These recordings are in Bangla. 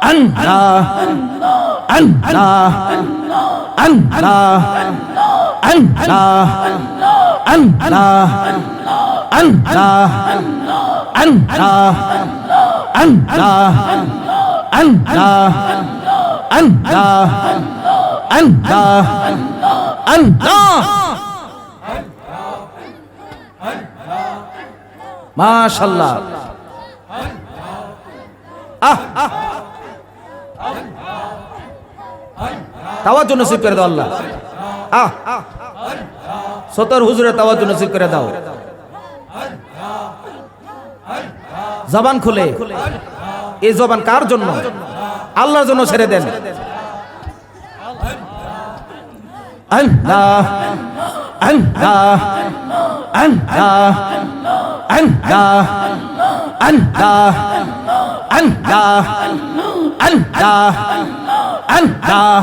আল্লাহ আল্লাহ আল্লাহ আল্লাহ আল্লাহ আল্লাহ আল্লাহ আল্লাহ আল্লাহ আল্লাহ আল্লাহ আল্লাহ মাশাল্লাহ আহ তাওয়ার জন্য নসিব করে দাও আল্লাহ। আহ, সতর হুজুরে তাওয়ার জন্য নসিব করে দাও। জবান খুলে। এই জবান কার জন্য? আল্লাহর জন্য ছেড়ে দেন। আল্লাহ আল্লাহ আল্লাহ আল্লাহ আল্লাহ আল্লাহ আল্লাহ আল্লাহ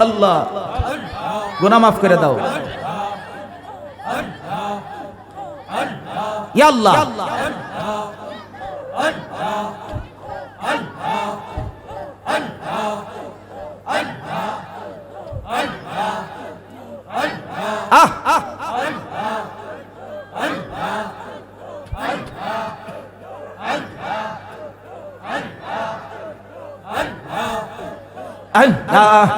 আল্লাহ। গুনাহ মাফ করে দাও। আল্লাহ। আহ আহ। আল্লাহ।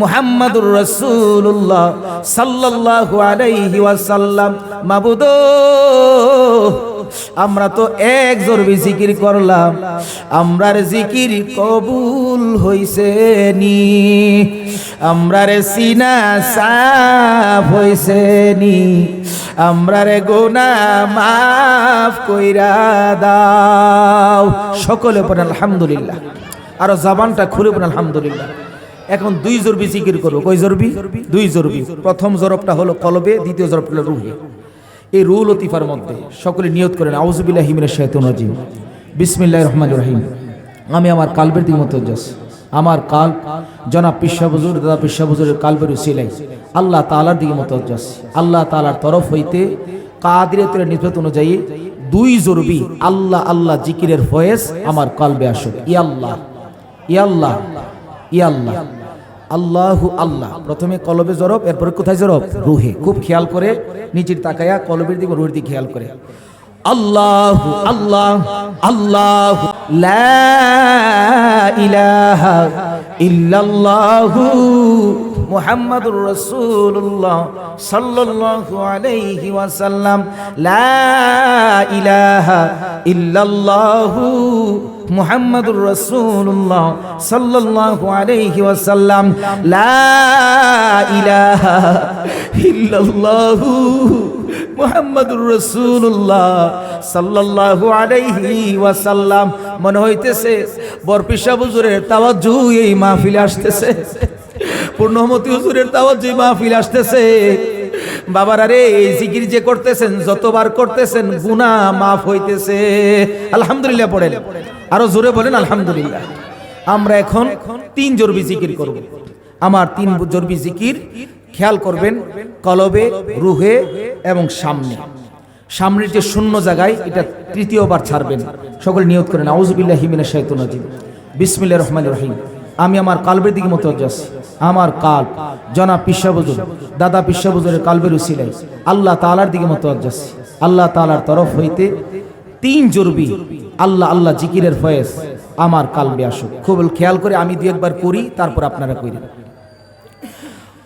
মুহাম্মাদুর রাসূলুল্লাহ সাল্লাল্লাহু আলাইহি ওয়াসাল্লাম। মাবুদ, আমরা তো এক জরবি জিকির করলাম, আমরার জিকির কবুল হইছে নি আমরার সিনা সাফ হইছে নি আমরারে গোনা মাফ কইরা দাও। সকলে পড়ে আলহামদুলিল্লাহ। আর জাবানটা খুলে পড়ে আলহামদুলিল্লাহ। এখন দুই জরবি জিকির করব। কই জরবি? দুই জরবি। প্রথম জরবটা হলো কলবে, দ্বিতীয় জরবটা হলো রুহে। এই রুল লতিফার মধ্যে সকলে নিয়ত করেন আউজুবিল্লাহ হিমিনের শাহিতুন রাজিম। বিসমিল্লাহ রহমান রহিম। আমি আমার কালবের দিকে মতো যাস আমার কাল, জনাব পিসা বুজুর দাদা পিসা বুজুরের কালবের সিলাই আল্লাহ তালার দিকে মতো যাস আল্লাহ তালার তরফ হইতে কাদিরতের নিসবত অনুযায়ী দুই জরবি আল্লাহ আল্লাহ জিকিরের ফয়েজ আমার কলবে আসুক। ইয়াল্লাহ ইয়াল্লাহ ইয়াল্লাহ আল্লাহু আল্লাহ। প্রথমে কলবে জরব, এরপরে কোথায় জরব? রুহে। খুব খেয়াল করে নিচের তাকায়া কলবের দিকে, রুহের দিকে খেয়াল করে। আল্লাহ আল্লাহ আল্লাহ, লা ইলাহা ইল্লাল্লাহু। মুহাম্মাদুর রাসূলুল্লাহ সাল্লাল্লাহু আলাইহি ওয়াসাল্লাম, লা ইলাহা ইল্লাল্লাহু মুহাম্মাদুর রাসূলুল্লাহ সাল্লাল্লাহু আলাইহি ওয়াসাল্লাম, লা ইলাহা ইল্লাল্লাহু মুহাম্মাদুর রাসূলুল্লাহ সাল্লাল্লাহু আলাইহি ওয়াসাল্লাম। মনে হইতেছে বরপিসা হুজুরের তাওয়াজ্জু এই মাহফিলে আসতেছে। পূর্ণমতি হুজুরের তাওয়াজ্জু এই মাহফিলে আসতেছে। বাবার আরে এই জিকির যে করতেছেন, যতবার করতেছেন, গুনাহ মাফ হইতেছে। আলহামদুলিল্লাহ পড়েন। আরও জোরে বলেন, আলহামদুলিল্লাহ। আমরা এখন তিন জরবি জিকির করব। আমার তিন জরবি জিকির, খেয়াল করবেন, কলবে, রুহে এবং সামনে। সামনের যে শূন্য জায়গায় এটা তৃতীয়বার ছাড়বেন। সকল নিয়ত করেন আউজবিল্লাহ হিমিনা শাইতুন আজিম বিসমিল্লা রহমান রহিম। আমি আমার কালবের দিকে মতো আছি। আমার কাল। জনা পিসাবজুর, দাদা পিসাবজুরের কালবের উসিলাই আল্লাহ তালার দিকে মতো আছি আল্লাহ তালার তরফ হইতে তিন জরবি আল্লাহ আল্লাহ জিকিরের ফয়েস আমার কালবে আসুক। খুব খেয়াল করে আমি দু একবার করি, তারপর আপনারা করেন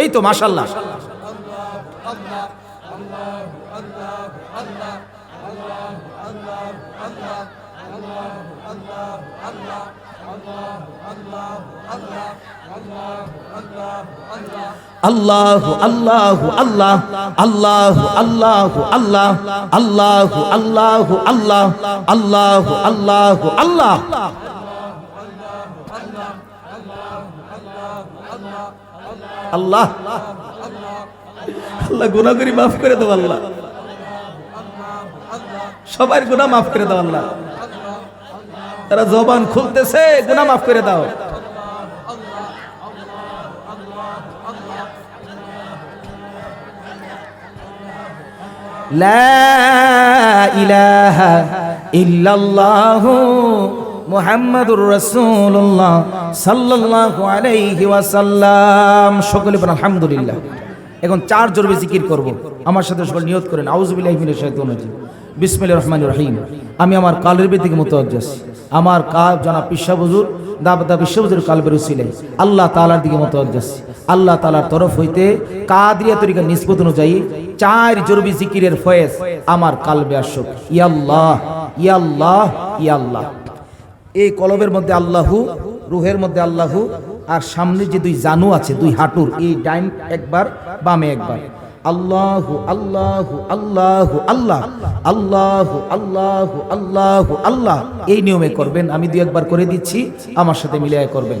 এই তো মাশাল্লাহ আল্লাহ আল্লাহ আল্লাহ আল্লাহ আল্লাহ আল্লাহ আল্লাহ আল্লাহ আল্লাহ আল্লাহ আল্লাহ আল্লাহ। আল্লাহ। আল্লাহ গুনাহ করি মাফ করে দাও আল্লাহ। সবার গুনাহ মাফ করে দাও আল্লাহ। তারা জবান খুলতেছে, গুনাহ মাফ করে দাও। লা ইলাহা ইল্লাল্লাহু মুহাম্মাদুর রাসূলুল্লাহ সাল্লাল্লাহু আলাইহি ওয়াসাল্লাম। সকলে আলহামদুলিল্লাহ। এখন চার জোরবে জিকির করব। আমার সাথে সকল নিয়ত করেন শাইতানির রাজিম। বিসমিল্লাহির রহমানির রহিম। আমি আমার কালের দিকে আছি আমার কাল জনাব পিসা হুজুর দাবদা বিশ্বহুজুর কালবের উসিলাই আল্লাহ তাআলার দিকে আছি আল্লাহ তাআলার তরফ হইতে কাদরিয়া তরিকার নিসবত অনুযায়ী চার জরবি জিকিরের ফয়েজ আমার কালবে আসুক। ইয়াল্লাহ ইয়াল্লাহ ইয়াল্লাহ। এই কলবের মধ্যে আল্লাহু, রুহের মধ্যে আল্লাহু আর সামনে যে দুই জানু আছে, দুই হাঁটুর, এই ডাইন একবার, বামে একবার। আল্লাহ আল্লাহ আল্লাহ আল্লাহ আল্লাহ আল্লাহ আল্লাহ আল্লাহ। এই নিয়মে করবেন, আমি দুই একবার করে দিচ্ছি, আমার সাথে মিলিয়ে করবেন।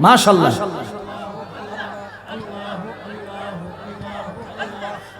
মাশাল্লাহ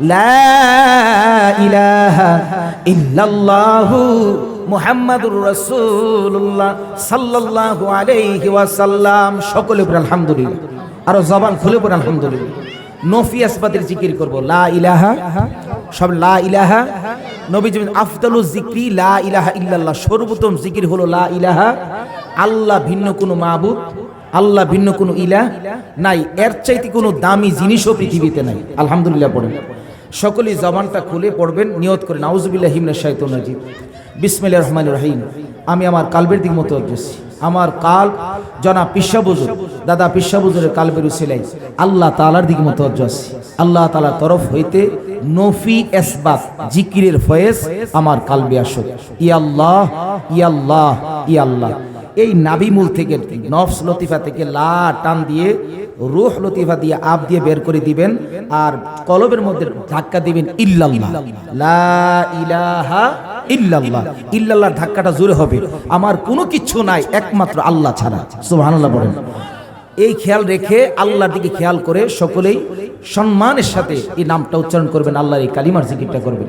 লা ইলাহা ইল্লাল্লাহু সকলে আর জবান আসবাদের জিকির লা ইলাহা, সব লা ইলাহা। জিকরি, লা ইলাহা সর্বোত্তম জিকির হলো লা ইলাহা। আল্লাহ ভিন্ন কোনো মাবুদ, আল্লাহ ভিন্ন কোনো ইলা নাই। এর চাইতে কোনো দামি জিনিসও পৃথিবীতে নাই। আলহামদুলিল্লাহ পড়েন। সকলেই জবানটা খুলে পড়বেন, নিয়ত করে নাউজুবিল্লাহ হিমনা শাহিত নাজিব বিসমিল্লাহ রহমান রহিম। আমি আমার কালবের দিক মতো অগ্রসী আমার কাল জনা পিসাবুজুর, দাদা পিসাবুজুরের কালবের উসিলাই আল্লাহ তালার দিক মতো অগ্রসী আল্লাহ তালার তরফ হইতে নফি এসবাত, জিকিরের ফয়েজ আমার কালবে আসুক। ইয়াল্লাহ ইয়াল্লাহ ইয়াল্লাহ। এই নাবিমূল থেকে নফস, লতিফা থেকে লা টান দিয়ে রুহ লতিফা দিয়ে আপ দিয়ে বের করে দিবেন আর কলবের মধ্যে ধাক্কা দিবেন ইল্লাল্লাহ। লা ইলাহা ইল্লাল্লাহ। ইল্লাল্লাহ ধাক্কাটা জোরে হবে। আমার কোনো কিচ্ছু নাই, একমাত্র আল্লাহ ছাড়া। সুবহানাল্লাহ বলেন। এই খেয়াল রেখে আল্লাহর দিকে খেয়াল করে সকলেই সম্মানের সাথে এই নামটা উচ্চারণ করবেন, আল্লাহর এই কালিমার জিকিরটা করবেন।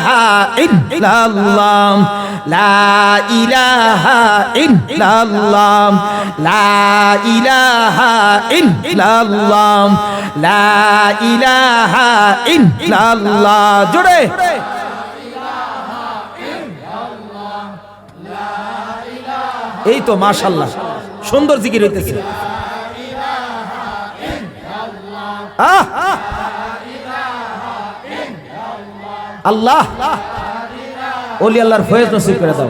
ইল্লাল্লাহ, লা ইলাহা ইল্লাল্লাহ, লা ইলাহা ইল্লাল্লাহ, লা ইলাহা ইল্লাল্লাহ, জোরে এই তো মাশাল্লাহ সুন্দর জিকির হইতেছে আহ! আল্লাহ। ওলি আল্লাহর ফয়েজ নসিব করে দাও।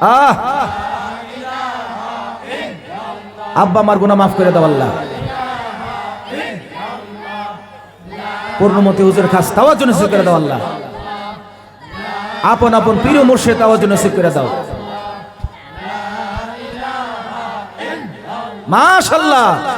আহ! আব্বা, আমার গুনা মাফ করে দাও, আল্লাহ। পূর্ণমতি হুজুর খাস, তাওয়ার জন্য করে দাও, আল্লাহ। আপন আপন পীর মোর্শে তাওয়ার জন্য করে দাও। মাশাআল্লাহ।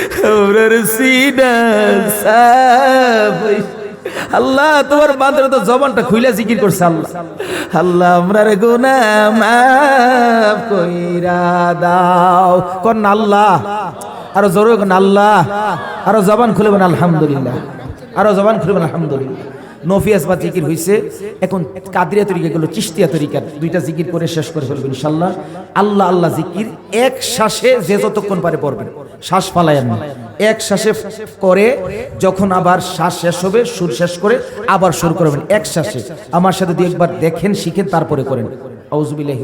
আমরার সিনা আল্লাহ, তোমার বান্দর তো জবানটা খুইলা জিকির করছে, আল্লাহ। আল্লাহ, আমরার গুনা মাফ কইরা দাও। কোন আল্লাহ? আরও জোরে বলেন আল্লাহ? আরও জবান খুলে বলেন, আলহামদুলিল্লাহ। আরও জবান খুলে বলেন, আলহামদুলিল্লাহ। নফিয়াস বা জিকির হইছে। এখন কাদরিয়া তরিকা গেল চিস্তিয়া তরিকার দুইটা জিকির করে শেষ করে ফেলবেন ইনশাল্লাহ আল্লাহ আল্লাহ জিকির, এক শ্বাসে যে যতক্ষণ পারে পড়বেন। শ্বাস ফালায় না। এক শ্বাসে করে, যখন আবার শ্বাস শেষ হবে, সুর শেষ করে আবার সুর করবেন। এক শ্বাসে। আমার সাথে দিয়ে একবার দেখেন, শিখেন, তারপরে করেন। আউজুবিল্লাহি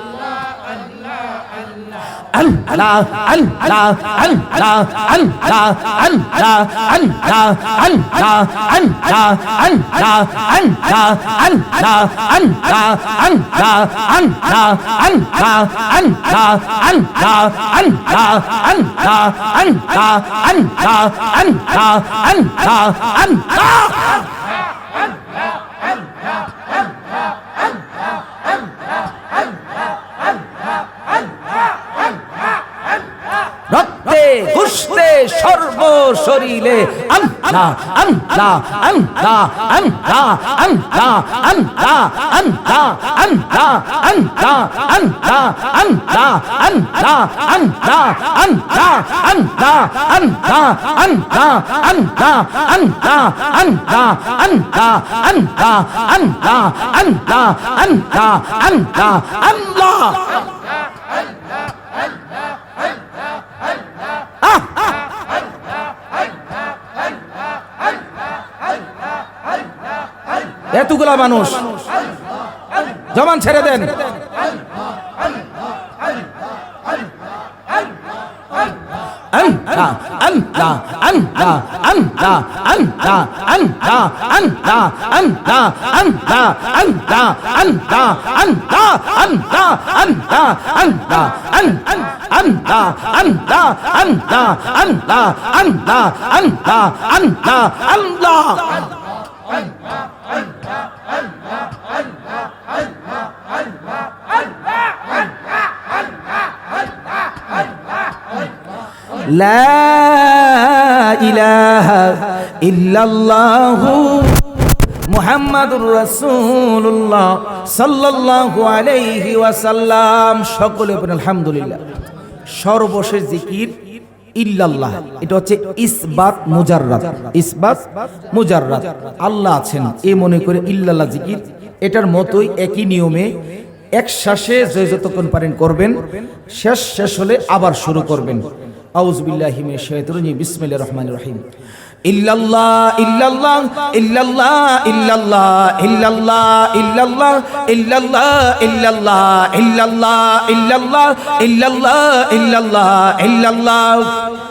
আল্লাহ রক্তে গুস্তে সর্ব শরীরে আল্লাহ এতগুলা মানুষ। জমান ছেড়ে দেন। আল্লাহ। লা ইলাহা ইল্লাল্লাহু মুহাম্মাদুর রাসূলুল্লাহ সাল্লাল্লাহু সকলে বলেন, আলহামদুলিল্লাহ। সর্বশেষ জিকির ইল্লাল্লাহ। এটা হচ্ছে ইসবাত মুজাররাত ইসবাত মুজাররাত আল্লাহ আছেন। এ মনে করে ইল্লাল্লাহ জিকির, এটার মতোই একই নিয়মে এক শ্বাসে যে যতক্ষণ পারেন করবেন, শেষ শেষ হলে আবার শুরু করবেন। আউজবিল্লাহি মিনাশ শাইতানির রাজিম বিসমিল্লাহির রহমানির রহিম ইল্লাল্লাহ ইল্লাল্লাহ ইল্লাল্লাহ ইল্লাল্লাহ ইল্লাল্লাহ ইল্লাল্লাহ ইল্লাল্লাহ ইল্লাল্লাহ ইল্লাল্লাহ ইল্লাল্লাহ ইল্লাল্লাহ ইল্লাল্লাহ illallah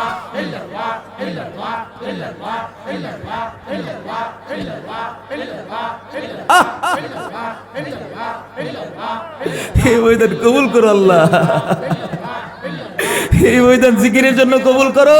এই ময়দান কবুল করো আল্লাহ। এই ময়দান জিকিরের জন্য কবুল করো।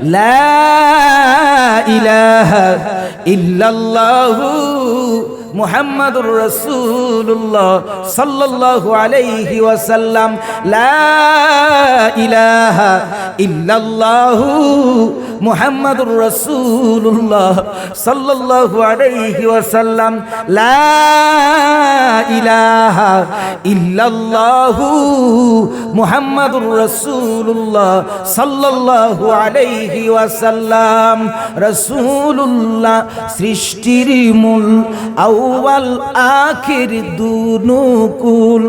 لا إله إلا الله মুহাম্মাদুর রাসূলুল্লাহ সাল্লাল্লাহু আলাইহি ওয়াসাল্লাম লা ইলাহা ইল্লাল্লাহু মুহাম্মাদুর রাসূলুল্লাহ সাল্লাল্লাহু আলাইহি ওয়াসাল্লাম লা ইলাহা ইল্লাল্লাহু মুহাম্মাদুর রাসূলুল্লাহ সাল্লাল্লাহু আলাইহি ওয়াসাল্লাম রাসূলুল্লাহ সৃষ্টির মূল আউ আউয়াল আখির দুনুকুল